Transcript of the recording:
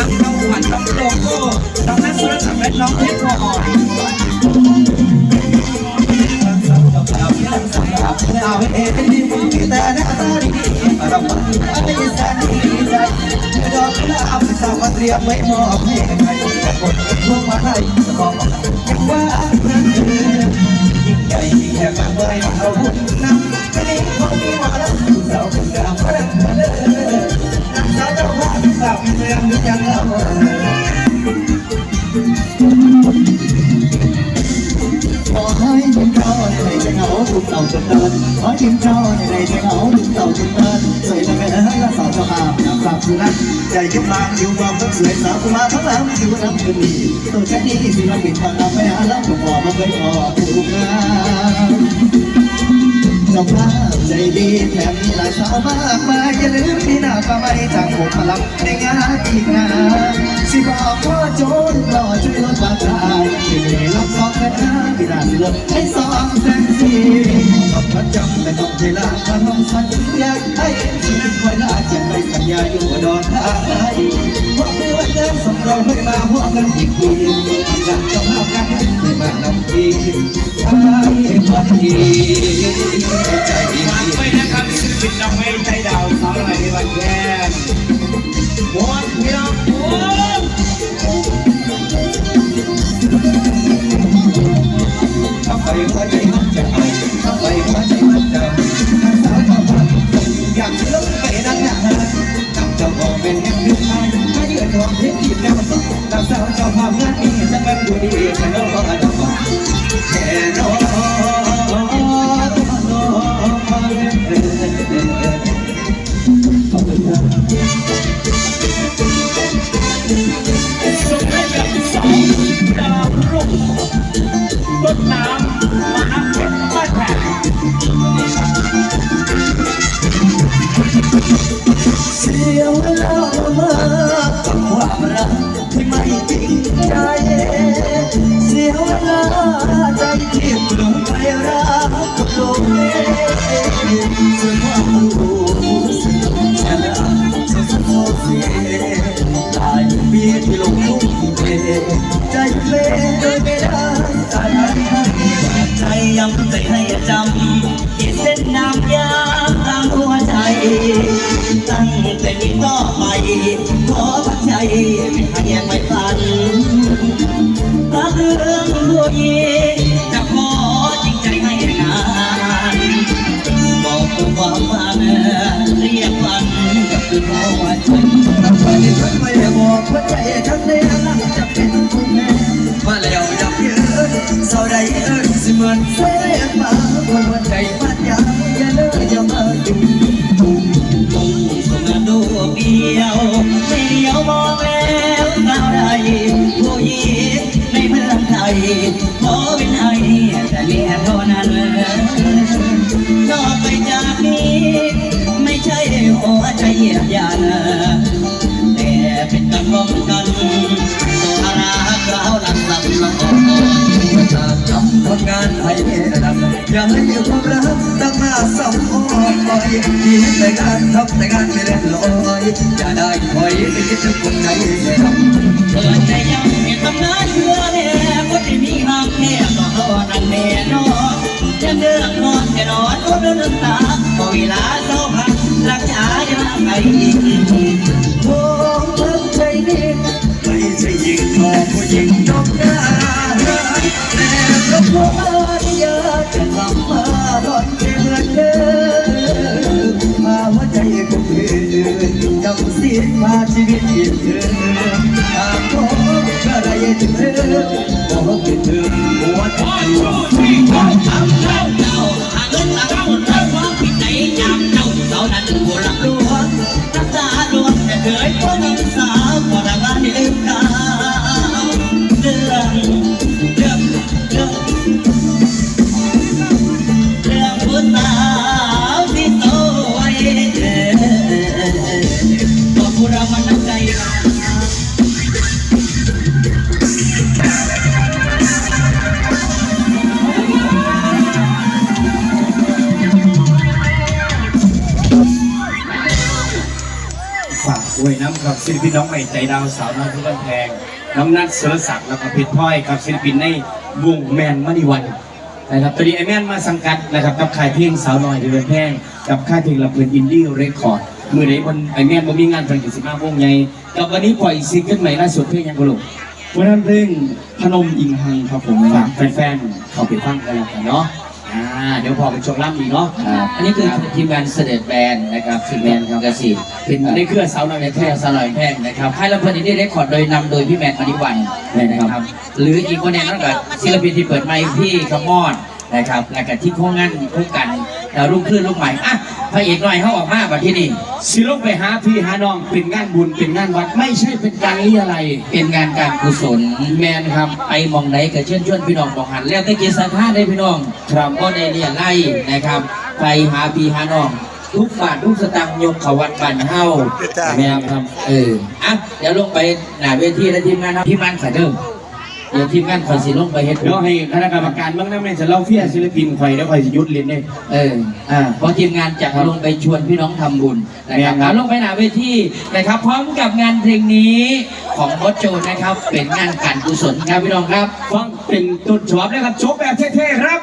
รักน้องขวัญน้องโลโก้น้องนัทสุรศักดิ์และน้องเพชรพออ่อนเอาเองเป็นดีมีแต่หน้าตาดีเราไม่ได้แสนดีใจดอกกุหลาบสาวเตรียมไว้มอบให้ใครคนพวงมาลัยบอกยังว่าเพื่อนเธอยิ่งใหญ่ยิ่งแค่มาไว้เอาหุ่นำไม่ได้ของมีมาแล้วสาว ขอให้ทิ้งเจ้าในใจเหงาทุกเต่าจนเดินขอให้ทิ้งเจ้าในใจเหงาทุกเต่าจนเดินสวยละแม่ละสาวเจ้าภาพนักปราบสุนัขใจยิ้มลางอยู่ความต้งสวยสาวกุมารทั้งหลังอยู่น้ำคืนดีตัวฉันนี้สิเราปิดทางนำไปหาแล้วผมบอกมาเคยขอถูกงาน เจ้าภาพใจดีแถมมีหลายสาวมากมายอย่าลืมที่หน้าฟ้าไม่จากผมมารับในงานอีกนะสิบอกว่าโจรหล่อช่วยลดราคาที่นี่รับสองแสนห้าพี่นาสิลดให้สองแสนสี่ต้องประจำแต่ต้องเวลาพน้องสัญญาให้ชีวิตไว้ลาเขียนใบสัญญาอยู่ดอนท้ายว่าเมื่อเดินสำเราไม่มาหัวกันอีกทีทำงานเจ้าภาพกันไม่มานำทีทำไมวันดี ทำไปหัวใจมันจะเอาทำไปหัวใจมันจะทั้งสาวก็พันอยากลงไปนั่งหนาจับจ้าของเป็นแห่งหนึ่งไมาเยือนรองเพชรทีมแนวสดนางสาวเจ้าภาพงานนี้จะเป็นดูดีแค่นองก็อันแค่นองขอบคุณครับส่งให้กับสองดาวรุ่งต้นน้ำ สียเวลามากับความรักที่ไม่จริงใจ เสียเวลาใจที่ปลุกไปรักกับโลกนี้ส่วนความรู้สึกฉันรักฉันสะท้อนเสียหลายปีที่ลงทุ่งเทใจเพลงโดยไม่ได้อะไรใจยังใจใอย่าให้ความรักตั้งหน้าสองคอยที่แต่งานทำแต่งานไม่เล่นลอยอย่าได้คอยไปคิดถึงคนไหนทำเปิดใจยังเห็นตำนานเชื่อแน่คนที่มีหักแน่ก็รอนั่นแน่นอนยังเดือดนอนแค่นอนก็เดินตาพอเวลาเศร้าพักรักษายังไงอีก สียมาชีวิตอีกเดิมหากพบก็ได้เจอ ฝากอวยน้ำกับศิลปินน้องใหม่ใจดาวสาวน้อยเพื่อนแพง น้องนัทเสือศักดิ์แล้วก็เพชรพลอยกับศิลปินในวงแมนมณีวันนะครับตอนนี้ไอแมนมาสังกัดนะครับกับค่ายเพลงสาวน้อยเพื่อนแพงกับค่ายเพลงลำเพลินอินดี้เรคคอร์ดมือไหนบนไอแมนบ่มีงานเพลงอยู่สิบห้าวงใหญ่กับวันนี้ปล่อยซิงเกิลใหม่ล่าสุดเพลงยังกลูกวันนั้นเพลงพนมอิงหังครับผมฝากแฟนๆเขาไปฟังกันแล้วกันเนาะ อ่าเดี๋ยวพอไปชมล่ำอีกเนาะอันนี้คือทีมงานเสด็จแบนนะครับทีมงานกสิทธิ์เป็นในเครือสาวน้อยในแพแท้งสลอยแพงนะครับค่ายลำเพลินอินดี้เรคคอร์ดโดยนำโดยพี่แมทมณิวันนะครับหรืออีกคนหนึงนั่นก็ศิลปินที่เปิดไมค์พี่ขมอดนะครับแล้วก็ที่โค้งงานคู่กันดาวรุ่งขึ้นลูกใหม่อะพระเอกหน่อยเขาออกมาบัดที่นี่ สิลงไปหาพี่หาน้องเป็นงานบุญเป็นงานวัดไม่ใช่เป็นการเรียอะไรยเป็นงานการกุศลแมนครับไปมองไหนก็เชิญชวนพี่น้องบอกหันแล้วแต่กิจสันท่าได้พี่น้องครับก็ได้เรียนไล่นะครับ ไปหาพี่หาน้องทุกบาททุกสตางค์ยกเขาวัดบ้านเฮาแมนครับเอออะเดี๋ยวลงไปหน้าเวทีและทีมงานครับทีมงานขาเดิม เดี๋ยวทีมงานขอยสิลงไปเฮ็ดเดี๋ยวให้คณะกรรมการเบ้างนะแม่จะเล่าเฟี้ยศิลปินข่อยแล้วข่อยจะหยุดเรียนได้เอออ่าเพราะทีมงานจะลงไปชวนพี่น้องทำบุญนะครับเนี่ยครับเอาลงไปหน้าเวทีนะครับ พร้อมกับงานเพลงนี้ของบอสโจนะครับ เป็นงานการกุศลครับพี่น้องครับฟังเป็นต้นฉบับนะครับจบแบบเท่ๆครับ